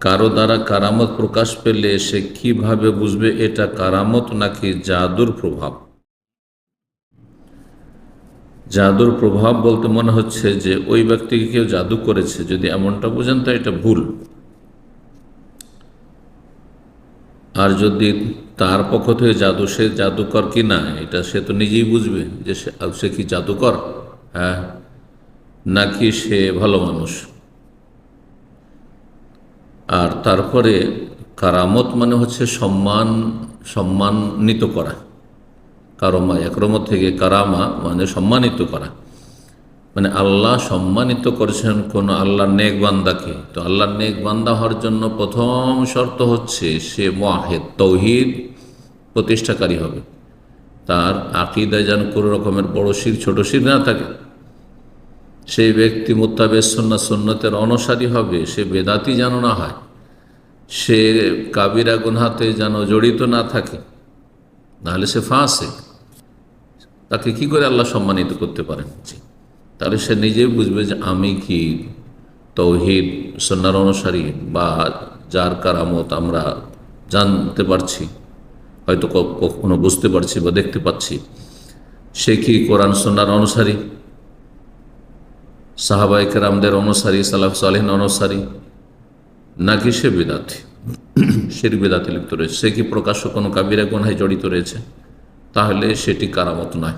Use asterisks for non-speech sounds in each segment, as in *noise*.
কারও দ্বারা কারামত প্রকাশ পেলে সে কীভাবে বুঝবে এটা কারামত নাকি জাদুর প্রভাব? জাদুর প্রভাব বলতে মনে হচ্ছে যে ওই ব্যক্তিকে কেউ জাদু করেছে। যদি এমনটা বোঝেন তো এটা ভুল। আর যদি তার পক্ষ থেকে জাদু, সে জাদুকর কি না? এটা সে তো নিজেই বুঝবে যে সে কি জাদুকর? হ্যাঁ। নাকি সে ভালো মানুষ? আর তারপরে কারামত মানে হচ্ছে সম্মান, সম্মানিত করা। কারমা একরমত থেকে কারামা মানে সম্মানিত করা। মানে আল্লাহ সম্মানিত করেছেন কোন আল্লাহর নেক বান্দাকে। তো আল্লাহর নেক বান্দা হওয়ার জন্য প্রথম শর্ত হচ্ছে সে মাহেদ তৌহিদ প্রতিষ্ঠাকারী হবে। তার আকিদায় যেন কোনো রকমের বড় শির, ছোট শির না থাকে। সেই ব্যক্তি মোত্তাবে সন্না সন্ন্যতের অনুসারী হবে, সে বেদাতি যেন না হয়। সে কাবিরা গুনহাতে যেন জড়িত না থাকে, নাহলে সে ফাঁসে। তাকে কি করে আল্লাহ সম্মানিত করতে পারেন? তাহলে সে নিজেই বুঝবে যে আমি কি তৌহিদ সন্ন্যার অনুসারী বা যার কারামত আমরা জানতে পারছি, হয়তো কখনো বুঝতে পারছি বা দেখতে পাচ্ছি। সে কি কোরআন সন্ন্যার অনুসারী? সাহাবাই কেরামদের অনুসারী, সালাফ সালেহন অনুসারী? নাকি সে বেদাতি? সের বেদাতি লিপ্ত রয়েছে। সে কি প্রকাশ্য কোনো কাবিরা গোনায় জড়িত রয়েছে? তাহলে সেটি কারামত নয়।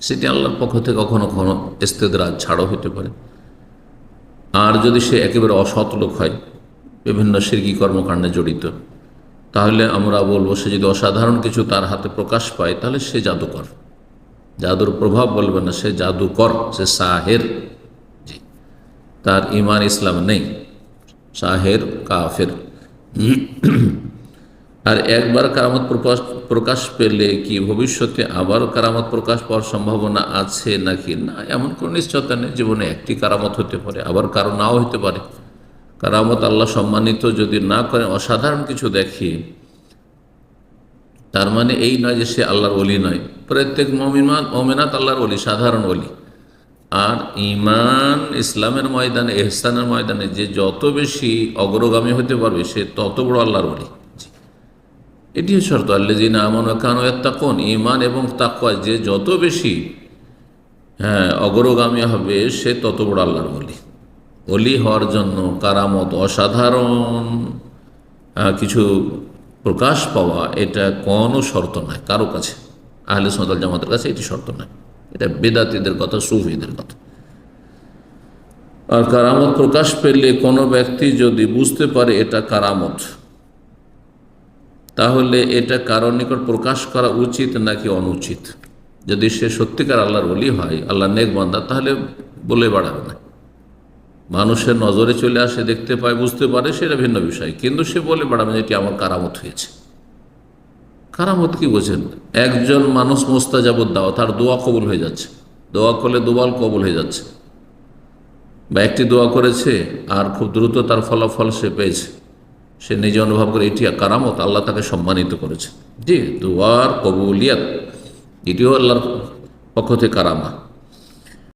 সেটি আল্লাহর পক্ষ থেকে কখনো কখনো ইস্তেদরাজ ছাড়ও হতে পারে। আর যদি সে একেবারে অসৎ লোক হয়, বিভিন্ন সিরকি কর্মকাণ্ডে জড়িত, তাহলে আমরা বলব সে যদি অসাধারণ কিছু তার হাতে প্রকাশ পায়, তাহলে সে জাদুকর। জাদুর প্রভাব বলবে না, সে জাদুকর, সে সাহের। তার ইমান ইসলাম নেই। সাহের, কাফের। *clears throat* আর একবার কারামত প্রকাশ প্রকাশ পেলে কি ভবিষ্যতে আবার কারামত প্রকাশ পাওয়ার সম্ভাবনা আছে নাকি? না, এমন কোনো নিশ্চয়তা নেই। জীবনে একটি কারামত হতে পারে, আবার কারও নাও হতে পারে। কারামত আল্লাহ সম্মানিত যদি না করে অসাধারণ কিছু দেখে। তার মানে এই নয় যে সে আল্লাহর অলি নয়। প্রত্যেক মমিনাত মমিনাত আল্লাহর অলি সাধারণ অলি আর ইমান ইসলামের ময়দানে, এহসানের ময়দানে যে যত বেশি অগ্রগামী হতে পারবে, সে তত বড় আল্লাহর বলি এটি শর্ত আল্লেজিনা আমন কানো কোন ইমান এবং তাকুয়া যে যত বেশি হ্যাঁ অগ্রগামী হবে, সে তত বড় আল্লাহর বলি অলি হওয়ার জন্য কারামত অসাধারণ কিছু প্রকাশ পাওয়া এটা কোনো শর্ত নয়, কারও কাছে। আহলে সদাল জামাতের কাছে এটি শর্ত নয়। এটা বেদাতিদের কথা সুফিদের কথা। আর কারামত প্রকাশ পেলে কোনো ব্যক্তি যদি বুঝতে পারে এটা কারামত, তাহলে এটা কারোর নিকট প্রকাশ করা উচিত নাকি অনুচিত? যদি সে সত্যিকার আল্লাহর বলি হয় আল্লাহ নেক বান্দা, তাহলে বলে বাড়াবে না। মানুষের নজরে চলে আসে, দেখতে পায়, বুঝতে পারে, সেটা ভিন্ন বিষয়। কিন্তু সে বলে বাড়াবে এটি আমার কারামত হয়েছে। কারামত কি বোঝেন? একজন মানুষ মোস্তাজাবুদ দাও তার দোয়া কবুল হয়ে যাচ্ছে। দোয়া করলে দোয়াল কবুল হয়ে যাচ্ছে। বা একটি দোয়া করেছে আর খুব দ্রুত তার ফলাফল সে পেয়েছে। সে নিজে অনুভব করে, এটি কারামত, আল্লাহ তাকে সম্মানিত করেছে। জি, দোয়ার কবুলিয়াত, এটিও আল্লাহর পক্ষ থেকে কারামা